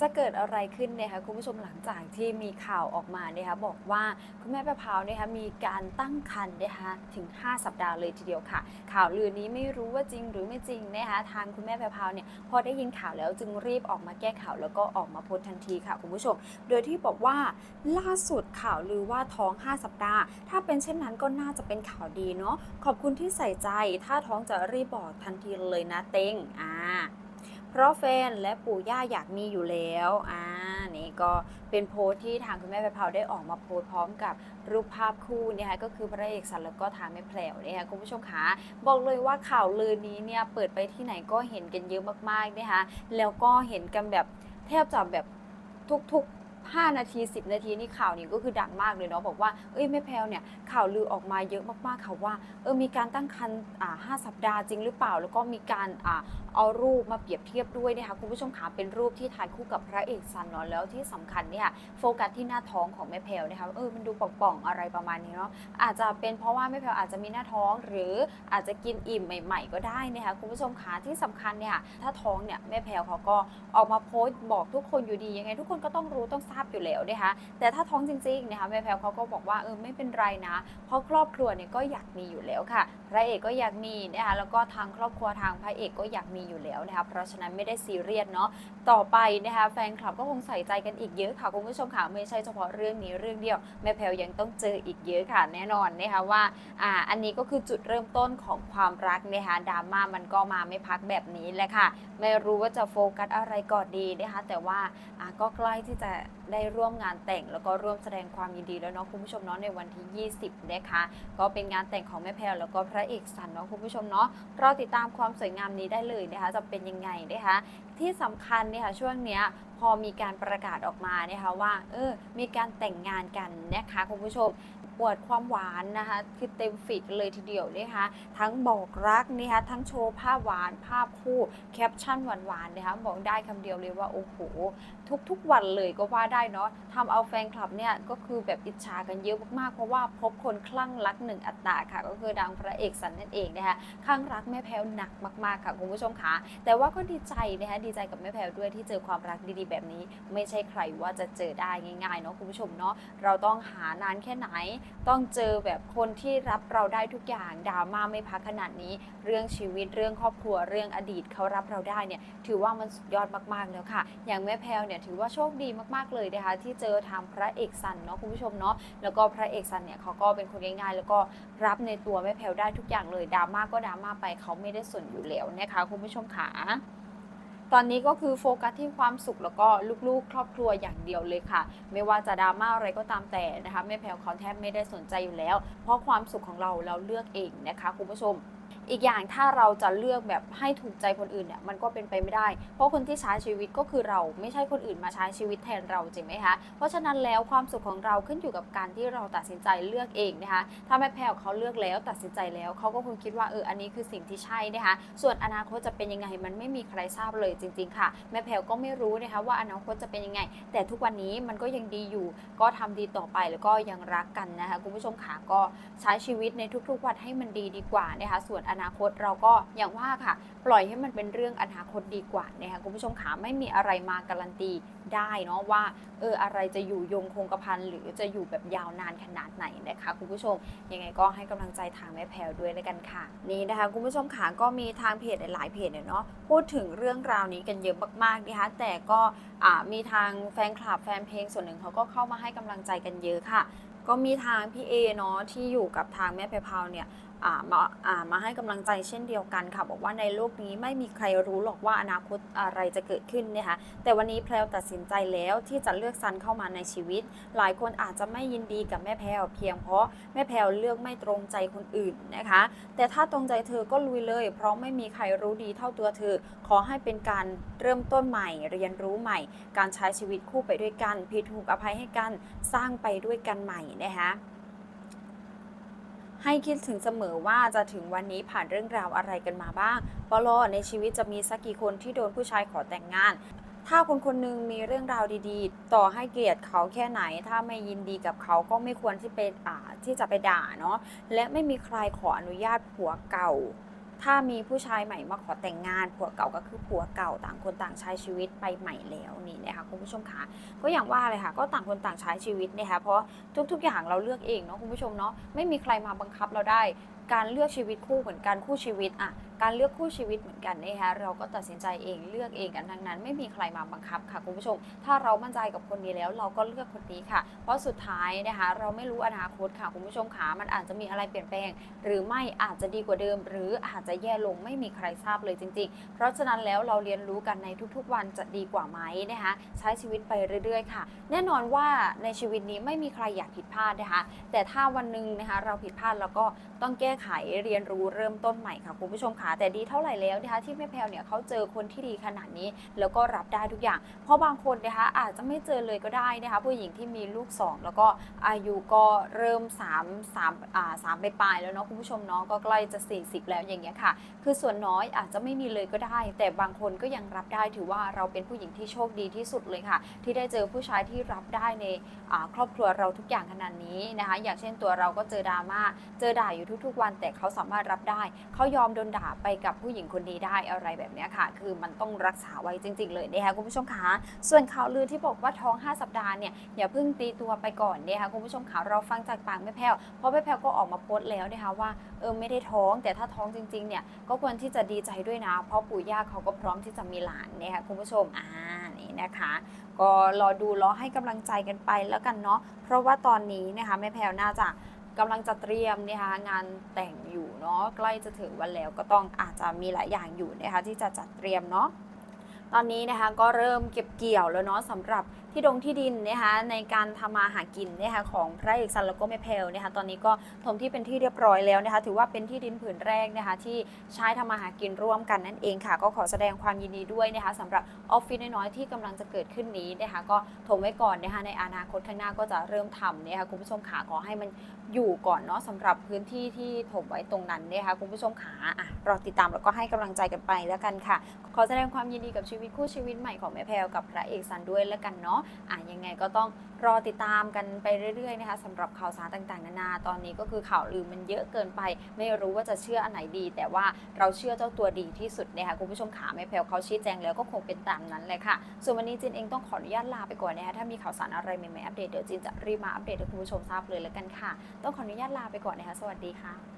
จะเกิดอะไรขึ้นนะคะคุณผู้ชมหลังจากที่มีข่าวออกมานะคะบอกว่าคุณแม่ประพาวนะคะมีการตั้งครรภ์นะคะถึง 5 สัปดาห์เลยทีเดียวค่ะ ข่าวลือนี้ไม่รู้ว่าจริงหรือไม่จริงนะคะทางคุณแม่ประพาวเนี่ยพอได้ยินข่าวแล้วจึงรีบออกมาแก้ข่าวแล้วก็ออกมาโพสทันทีค่ะคุณผู้ชม โดยที่บอกว่าล่าสุดข่าวลือว่าท้อง 5 สัปดาห์ ถ้าเป็นเช่นนั้นก็น่าจะเป็นข่าวดีเนาะขอบคุณที่ใส่ใจ ถ้าท้องจะรีบบอกทันทีเลยนะเต็งอ่า เพราะแฟนและปู่ย่าอยากมีอยู่แล้วอ่านี่ก็เป็นโพสต์ที่ทางคุณแม่ไปเผาได้ออกมาโพสต์พร้อมกับรูปภาพคู่เนี่ยค่ะก็คือพระเอกสันแล้วก็ทางแม่แพรวเนี่ยค่ะคุณผู้ชมคะบอกเลยว่าข่าวลือนี้เนี่ยเปิดไปที่ไหนก็เห็นกันเยอะมากๆนะคะแล้วก็เห็นกันแบบแทบจะแบบทุกๆ 5 นาที 10 นาทีนี่ข่าวนี้ก็คือดังมากเลยเนาะบอกว่าเอ้ยแม่แพลวเนี่ยข่าวลือออกมาเยอะมากๆค่ะว่าเออมีการตั้งครรภ์อ่าห้าสัปดาห์จริงหรือเปล่า แล้วก็มีการอ่าเอารูปมาเปรียบเทียบด้วยนะคะคุณผู้ชมขาเป็นรูปที่ถ่ายคู่กับพระเอกซันเนาะแล้วที่สำคัญเนี่ยโฟกัสที่หน้าท้องของแม่แพลวนะคะเออมันดูป่องๆอะไรประมาณนี้เนาะอาจจะเป็นเพราะว่าแม่แพลวอาจจะมีหน้าท้อง หรืออาจจะกินอิ่มใหม่ ๆ ก็ได้นะคะคุณผู้ชมขาที่สำคัญเนี่ยถ้าท้องเนี่ยแม่แพลวเขาก็ออกมาโพสต์บอกทุกคนอยู่ดียังไง ทุกคนก็ต้องรู้ต้องทราบอยู่แล้วนะคะแต่ถ้าท้องจริงๆนะคะแม่แพลวเขาก็บอกว่าเออไม่เป็นไรนะ เพราะครอบครัวเนี่ยก็อยากมีอยู่แล้วค่ะ พระเอกก็อยากมีนะคะแล้วก็ทางครอบครัวทางพระเอกก็อยากมีอยู่แล้วนะคะเพราะฉะนั้นไม่ได้ซีเรียสเนาะต่อไปนะคะแฟนคลับก็คงใส่ใจกันอีกเยอะค่ะคุณผู้ชมค่ะไม่ใช่เฉพาะเรื่องนี้เรื่องเดียวแม่แพลวยังต้องเจออีกเยอะค่ะแน่นอนนะคะว่าอ่าอันนี้ก็คือจุดเริ่มต้นของความรักนะคะดราม่ามันก็มาไม่พักแบบนี้แหละค่ะ ไม่รู้ว่าจะโฟกัสอะไรก่อนดีนะคะแต่ว่าอะก็ใกล้ที่จะได้ร่วมงานแต่งแล้วก็ร่วมแสดงความยินดีแล้วเนาะคุณผู้ชมเนาะในวันที่ 20 นะคะ ก็เป็นงานแต่งของแม่แพลแล้วก็พระเอกสันเนาะคุณผู้ชมเนาะรอติดตามความสวยงามนี้ได้เลยนะคะจะเป็นยังไงนะคะที่สำคัญเนี่ยค่ะช่วงเนี้ยพอมีการประกาศออกมานะคะว่าเออมีการแต่งงานกันนะคะคุณผู้ชม ปวดความหวานนะคะคือเต็มฟีดเลยทีเดียวนะคะทั้งบอกรักนะคะทั้งโชว์ภาพหวานภาพคู่แคปชั่นหวานๆนะคะบอกได้คำเดียวเลยว่าโอ้โหทุกๆวันเลยก็ว่าได้เนาะทำเอาแฟนคลับเนี่ยก็คือแบบอิจฉากันเยอะมากๆ เพราะว่าพบคนคลั่งรักหนึ่งอัตตาค่ะ ก็คือดังพระเอกสันนั่นเองนะคะคลั่งรักแม่แพลวหนักมากๆค่ะคุณผู้ชมคะแต่ว่าก็ดีใจนะคะดีใจกับแม่แพรวด้วยที่เจอความรักดีๆ แบบนี้ ไม่ใช่ใครว่าจะเจอได้ง่ายๆเนาะคุณผู้ชมเนาะเราต้องหานานแค่ไหนต้องเจอแบบคนที่รับเราได้ทุกอย่างดราม่าไม่พักขนาดนี้ เรื่องชีวิตเรื่องครอบครัวเรื่องอดีตเขารับเราได้เนี่ยถือว่ามันสุดยอดมากๆแล้วค่ะ อย่างแม่แพรวเนี่ยถือว่าโชคดีมากๆเลยนะคะที่เจอทางพระเอกสันเนาะคุณผู้ชมเนาะแล้วก็พระเอกสันเนี่ยเขาก็เป็นคนง่ายๆ แล้วก็รับในตัวแม่แพรวได้ทุกอย่างเลยดราม่าก็ดราม่าไปเขาไม่ได้สนอยู่แล้วนะคะคุณผู้ชมค่ะ ตอนนี้ก็คือโฟกัสที่ความสุขแล้วก็ลูกๆ ครอบครัวอย่างเดียวเลยค่ะ ไม่ว่าจะดราม่าอะไรก็ตามแต่นะคะแม่แพลวเขาแทบไม่ได้สนใจอยู่แล้ว เพราะความสุขของเราเราเลือกเองนะคะคุณผู้ชม อีกอย่างถ้าเราจะเลือกแบบให้ถูกใจคนอื่นเนี่ยมันก็เป็นไปไม่ได้ เพราะคนที่ใช้ชีวิตก็คือเราไม่ใช่คนอื่นมาใช้ชีวิตแทนเราจริงไหมคะเพราะฉะนั้นแล้วความสุขของเราขึ้นอยู่กับการที่เราตัดสินใจเลือกเองนะคะถ้าแม่แพรวเขาเลือกแล้วตัดสินใจแล้วเขาก็คงคิดว่าเอออันนี้คือสิ่งที่ใช่นะคะส่วนอนาคตจะเป็นยังไงมันไม่มีใครทราบเลยจริง ๆ ค่ะ แม่แพรวก็ไม่รู้นะคะว่าอนาคตจะเป็นยังไง แต่ทุกวันนี้มันก็ยังดีอยู่ ก็ทำดีต่อไปแล้วก็ยังรักกันนะคะคุณผู้ชมขาก็ใช้ชีวิตในทุกๆวันให้มันดีดีกว่านะคะส่วนอนาคตเราก็อย่างว่าค่ะ ปล่อยให้มันเป็นเรื่องอนาคตดีกว่านะคะคุณผู้ชมขาไม่มีอะไรมาการันตีได้เนาะว่าเอออะไรจะอยู่ยงคงกระพันหรือจะอยู่แบบยาวนานขนาดไหนนะคะคุณผู้ชมยังไงก็ให้กำลังใจทางแม่แพรวด้วยแล้วกันค่ะ นี่นะคะคุณผู้ชมขาก็มีทางเพจหลายเพจเนี่ยเนาะพูดถึงเรื่องราวนี้กันเยอะมากๆนะคะแต่ก็มีทางแฟนคลับแฟนเพลงส่วนหนึ่งเขาก็เข้ามาให้กำลังใจกันเยอะค่ะ ก็มีทางพี่เอเนาะที่อยู่กับทางแม่แพรวเนี่ยมามาให้กำลังใจเช่นเดียวกันค่ะ บอกว่าในโลกนี้ไม่มีใครรู้หรอกว่าอนาคตอะไรจะเกิดขึ้นนะคะแต่วันนี้แพรวตัดสินใจแล้วที่จะเลือกซันเข้ามาในชีวิต หลายคนอาจจะไม่ยินดีกับแม่แพรวเพียงเพราะแม่แพรวเลือกไม่ตรงใจคนอื่นนะคะ แต่ถ้าตรงใจเธอก็ลุยเลย เพราะไม่มีใครรู้ดีเท่าตัวเธอ ขอให้เป็นการเริ่มต้นใหม่ เรียนรู้ใหม่ การใช้ชีวิตคู่ไปด้วยกันผิดถูกอภัยให้กันสร้างไปด้วยกันใหม่นะคะ ให้คิดถึงเสมอว่าจะถึงวันนี้ผ่านเรื่องราวอะไรกันมาบ้างปลอในชีวิตจะมีสักกี่คนที่โดนผู้ชายขอแต่งงาน ถ้าคนคนหนึงมีเรื่องราวดีๆ ต่อให้เกลียดเขาแค่ไหน ถ้าไม่ยินดีกับเขาก็ไม่ควรที่ไปอ่าที่จะไปด่าเนาะและไม่มีใครขออนุญาตผัวเก่า ถ้ามีผู้ชายใหม่มาขอแต่งงานผัวเก่าก็คือผัวเก่าต่างคนต่างใช้ชีวิตไปใหม่แล้วนี่นะคะคุณผู้ชมคะก็อย่างว่าเลยค่ะ ก็ต่างคนต่างใช้ชีวิตนะคะเพราะทุก ๆ อย่างเราเลือกเองเนาะคุณผู้ชมเนาะไม่มีใครมาบังคับเราได้ การเลือกชีวิตคู่เหมือนการคู่ชีวิตอะการเลือกคู่ชีวิตเหมือนกันนะคะเราก็ตัดสินใจเองเลือกเองกันทั้งนั้น ไม่มีใครมาบังคับค่ะคุณผู้ชม ถ้าเรามั่นใจกับคนนี้แล้วเราก็เลือกคนนี้ค่ะ เพราะสุดท้ายนะคะเราไม่รู้อนาคตค่ะคุณผู้ชมขามันอาจจะมีอะไรเปลี่ยนแปลง หรือไม่อาจจะดีกว่าเดิม หรืออาจจะแย่ลงไม่มีใครทราบเลยจริง ๆ เพราะฉะนั้นแล้วเราเรียนรู้กันในทุกๆ วันจะดีกว่าไหมนะคะใช้ชีวิตไปเรื่อย ๆ ค่ะ แน่นอนว่าในชีวิตนี้ไม่มีใครอยากผิดพลาดนะคะแต่ถ้าวันหนึ่งนะคะเราผิดพลาดแล้วก็ต้องแก้ไขเรียนรู้เริ่มต้นใหม่ค่ะคุณผู้ชมค่ะแต่ดีเท่าไหร่แล้วนะคะที่แม่แพลวเนี่ยเขาเจอคนที่ดีขนาดนี้ แล้วก็รับได้ทุกอย่าง เพราะบางคนนะคะอาจจะไม่เจอเลยก็ได้นะคะผู้หญิงที่มีลูกสองแล้วก็อายุก็เริ่ม3 3อ่า3ไปปลายแล้วเนาะคุณผู้ชมเนาะก็ใกล้จะ 40 แล้วอย่างเงี้ยค่ะ คือส่วนน้อยอาจจะไม่มีเลยก็ได้ แต่บางคนก็ยังรับได้ถือว่าเราเป็นผู้หญิงที่โชคดีที่สุดเลยค่ะ ที่ได้เจอผู้ชายที่รับได้ในครอบครัวเราทุกอย่างขนาดนี้นะคะ อย่างเช่นตัวเราก็เจอดราม่าเจอด่าอยู่ทุกๆวัน แต่เขาสามารถรับได้ เขายอมโดนด่าไปกับผู้หญิงคนนี้ได้อะไรแบบนี้ค่ะ คือมันต้องรักษาไว้จริง ๆ เลยนะคะคุณผู้ชมคะส่วนข่าวลือที่บอกว่าท้อง 5 สัปดาห์เนี่ยอย่าเพิ่งตีตัวไปก่อนนะคะคุณผู้ชมคะเราฟังจากปากแม่แพรวเพราะแม่แพรวก็ออกมาโพสต์แล้วนะคะว่าเออไม่ได้ท้อง แต่ถ้าท้องจริงๆเนี่ยก็ควรที่จะดีใจด้วยนะ เพราะปู่ย่าเขาก็พร้อมที่จะมีหลานนะคะคุณผู้ชมอ่านี่นะคะ ก็รอดูรอให้กำลังใจกันไปแล้วกันเนาะเพราะว่าตอนนี้นะคะแม่แพรวน่าจะ กำลังจะเตรียมนะคะงานแต่งอยู่เนาะใกล้จะถึงวันแล้วก็ต้องอาจจะมีหลายอย่างอยู่นะคะที่จะจัดเตรียมเนาะตอนนี้นะคะก็เริ่มเก็บเกี่ยวแล้วเนาะสำหรับที่ดงที่ดินนะคะในการทำมาหากินนะคะของพระเอกซันแล้วก็แม่แพลนะคะตอนนี้ก็ถมที่เป็นที่เรียบร้อยแล้วนะคะถือว่าเป็นที่ดินผืนแรกนะคะที่ใช้ทำมาหากินร่วมกันนั่นเองค่ะ ก็ขอแสดงความยินดีด้วยนะคะสำหรับออฟฟิศน้อยๆที่กำลังจะเกิดขึ้นนี้นะคะก็ถมไว้ก่อนนะคะในอนาคตข้างหน้าก็จะเริ่มทำนะคะคุณผู้ชมขาขอให้มัน อยู่ก่อนเนาะสำหรับพื้นที่ที่ถมไว้ตรงนั้นนะคะคุณผู้ชมขาอะรอติดตามแล้วก็ให้กำลังใจกันไปแล้วกันค่ะ ขอแสดงความยินดีกับชีวิตคู่ชีวิตใหม่ของแม่แพลวกับพระเอกซันด้วยแล้วกันเนาะอะยังไงก็ต้อง รอติดตามกันไปเรื่อยๆนะคะสำหรับข่าวสารต่างๆนานาตอนนี้ก็คือข่าวลือมันเยอะเกินไป ไม่รู้ว่าจะเชื่ออันไหนดี แต่ว่าเราเชื่อเจ้าตัวดีที่สุดนะคะคุณผู้ชมขาแม่แพลวเขาชี้แจงแล้วก็คงเป็นตามนั้นเลยค่ะส่วนวันนี้จินเองต้องขออนุญาตลาไปก่อนนะคะถ้ามีข่าวสารอะไรใหม่ๆอัปเดตเดี๋ยวจินจะรีบมาอัปเดตให้คุณผู้ชมทราบเลยแล้วกันค่ะ ต้องขออนุญาตลาไปก่อนนะคะสวัสดีค่ะ